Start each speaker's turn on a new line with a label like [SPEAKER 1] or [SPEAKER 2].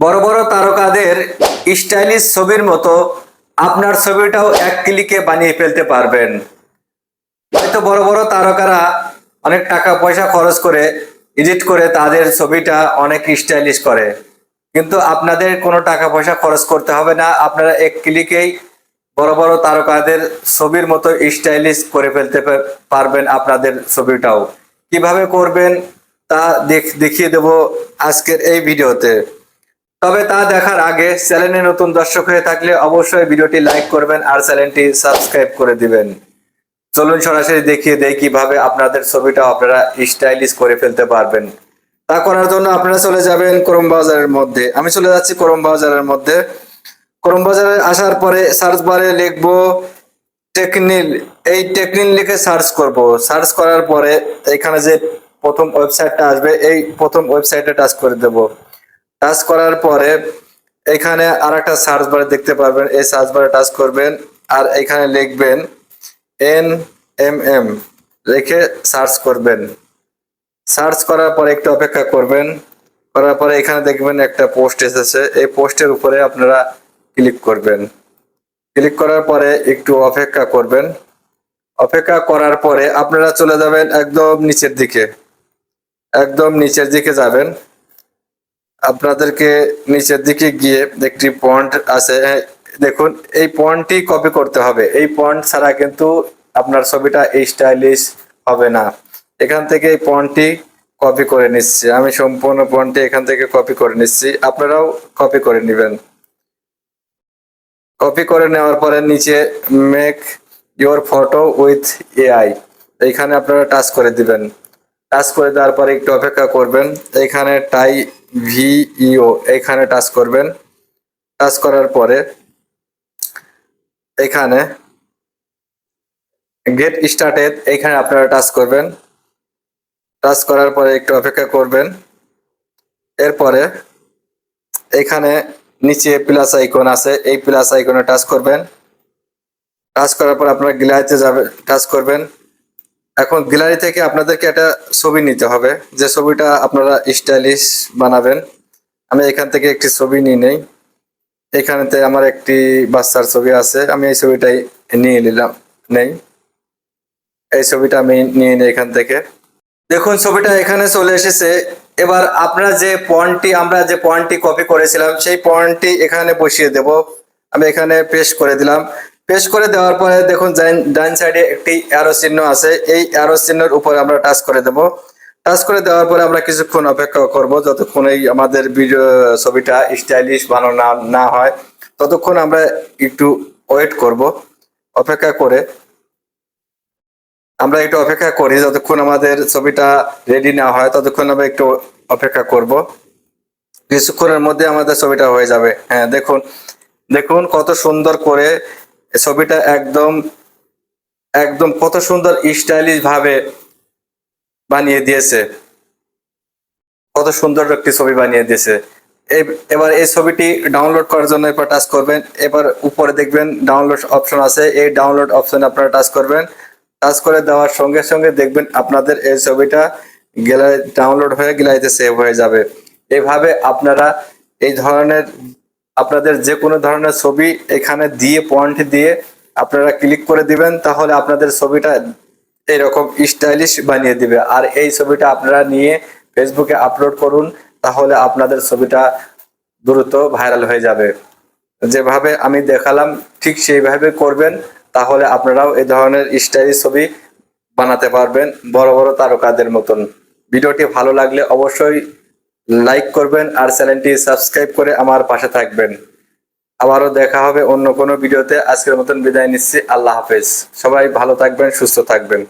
[SPEAKER 1] বড় বড় তারকাদের স্টাইলিশ ছবির মতো আপনার ছবিটাও এক ক্লিকে বানিয়ে ফেলতে পারবেন। হয়তো বড় বড় তারকারা অনেক টাকা পয়সা খরচ করে এডিট করে তাদের ছবিটা অনেক স্টাইলিশ করে। কিন্তু আপনাদের কোনো টাকা পয়সা খরচ করতে হবে না, আপনারা এক ক্লিকেই বড় বড় তারকাদের ছবির মতো স্টাইলিশ করে ফেলতে পারবেন আপনাদের ছবিটাও। কীভাবে করবেন তা দেখ- দেখিয়ে দেব আজকের এই ভিডিওতে। তবে তা দেখার আগে চ্যানেলে নতুন দর্শক হয়ে থাকলে অবশ্যই ভিডিওটি লাইক করবেন আর চ্যানেলটি সাবস্ক্রাইব করে দিবেন। চলুন সরাসরি দেখিয়ে দেই কীভাবে আপনাদের ছবিটা আপনারা স্টাইলিশ করে ফেলতে পারবেন। তা করার জন্য আপনারা চলে যাবেন ক্রোম বাজারের মধ্যে। আমি চলে যাচ্ছি ক্রোম বাজারের মধ্যে। ক্রোম বাজারে আসার পরে সার্চ বারে লিখব টেকনিল। এই টেকনিল লিখে সার্চ করব। সার্চ করার পরে এখানে যে প্রথম ওয়েবসাইটটা আসবে, এই প্রথম ওয়েবসাইটে টাচ করে দেব। টাচ করার পরে এখানে আর একটা সার্চ বারে দেখতে পারবেন। এই সার্চ বারে টাচ করবেন আর এখানে লিখবেন এন এম এম লিখে সার্চ করবেন। সার্চ করার পরে একটু অপেক্ষা করবেন। করার পরে এখানে দেখবেন একটা পোস্ট এসেছে। এই পোস্টের উপরে আপনারা ক্লিক করবেন। ক্লিক করার পরে একটু অপেক্ষা করবেন। অপেক্ষা করার পরে আপনারা চলে যাবেন একদম নিচের দিকে। একদম নিচের দিকে যাবেন। আপনাদেরকে নিচের দিকে গিয়ে একটি পয়েন্ট আছে। হ্যাঁ, দেখুন এই পয়েন্টটি কপি করতে হবে। এই পয়েন্ট ছাড়া কিন্তু আপনার ছবিটা স্টাইলিশ হবে না। এখান থেকে এই পয়েন্টটি কপি করে নিচ্ছি। আমি সম্পূর্ণ পয়েন্টটি এখান থেকে কপি করে নিচ্ছি। আপনারাও কপি করে নেবেন। কপি করে নেওয়ার পরে নিচে make your photo with AI এইখানে আপনারা টাচ করে দিবেন। টাচ করে দেওয়ার পরে একটু অপেক্ষা করবেন। এইখানে টাই ভিইও এইখানে টাচ করবেন। টাচ করার পরে এখানে গেট স্টার্টেড এইখানে আপনারা টাচ করবেন। টাচ করার পরে একটু অপেক্ষা করবেন। এরপরে এখানে নিচে প্লাস আইকন আছে, এই প্লাস আইকনে টাচ করবেন। টাচ করার পর আপনারা গ্যালারিতে যাবে, টাচ করবেন। এখন গ্যালারি থেকে আপনাদেরকে একটা ছবি নিতে হবে। যে ছবিটা আপনারা স্টাইলিশ বানাবেন। আমি এখান থেকে একটি ছবি নিয়ে নেই। এখানেতে আমার একটি বাচ্চার ছবি আছে। আমি এই ছবিটাই নিয়ে নিলাম, নেই। এই ছবিটা আমি নিয়ে নিই এখান থেকে। দেখুন, ছবিটা এখানে চলে এসেছে। এবার আপনারা যে পয়েন্টটি আমরা যে পয়েন্টটি কপি করেছিলাম, সেই পয়েন্টটি এখানে বসিয়ে দেব। আমি এখানে পেস্ট করে দিলাম। পেস্ট করে দেওয়ার পরে দেখুন ডাইন সাইডে একটি অ্যারো চিহ্ন আছে। এই অ্যারো চিহ্নের উপরে আমরা টাচ করে দেব। টাচ করে দেওয়ার পরে আমরা কিছুক্ষণ অপেক্ষা করব, যতক্ষণ এই আমাদের ভিডিও ছবিটা স্টাইলিশ বানানো না- না হয়, ততক্ষণ আমরা একটু ওয়েট করব, অপেক্ষা করে। আমরা একটু অপেক্ষা করি, যতক্ষণ আমাদের ছবিটা রেডি না হয়, ততক্ষণ আমরা একটু অপেক্ষা করব। কিছুক্ষণের মধ্যে আমাদের ছবিটা হয়ে যাবে। হ্যাঁ দেখুন দেখুন কত সুন্দর করে ছবিটা একদম একদম কত সুন্দর স্টাইলিশ ভাবে বানিয়ে দিয়েছে। কত সুন্দর একটি ছবি বানিয়ে দিয়েছে। এবার এই ছবিটি ডাউনলোড করার জন্য এবার টাচ করবেন। এবার উপরে দেখবেন ডাউনলোড অপশন আছে। এই ডাউনলোড অপশনে আপনারা টাচ করবেন। টাচ করে দেওয়ার সঙ্গে সঙ্গে দেখবেন আপনাদের এই ছবিটা গ্যালারি ডাউনলোড হয়ে গ্যালারিতে সেভ হয়ে যাবে। এভাবে আপনারা এই ধরনের আপনাদের যে কোনো ধরনের ছবি এখানে দিয়ে পয়েন্ট দিয়ে আপনারা ক্লিক করে দিবেন, তাহলে আপনাদের ছবিটা এরকম স্টাইলিশ বানিয়ে দিবে। আর এই ছবিটা আপনারা নিয়ে ফেসবুকে আপলোড করুন, তাহলে আপনাদের ছবিটা দ্রুত ভাইরাল হয়ে যাবে। যেভাবে আমি দেখালাম, ঠিক সেইভাবে করবেন, তাহলে আপনারাও এই ধরনের স্টাইলিশ ছবি বানাতে পারবেন, বড় বড় তারকাদের মতন। ভিডিওটি ভালো লাগলে অবশ্যই লাইক করবেন আর চ্যানেলটি সাবস্ক্রাইব করে আমার পাশে থাকবেন। আবারও দেখা হবে অন্য কোনো ভিডিওতে। আজকের মতন বিদায় নিচ্ছি। আল্লাহ হাফেজ। সবাই ভালো থাকবেন, সুস্থ থাকবেন।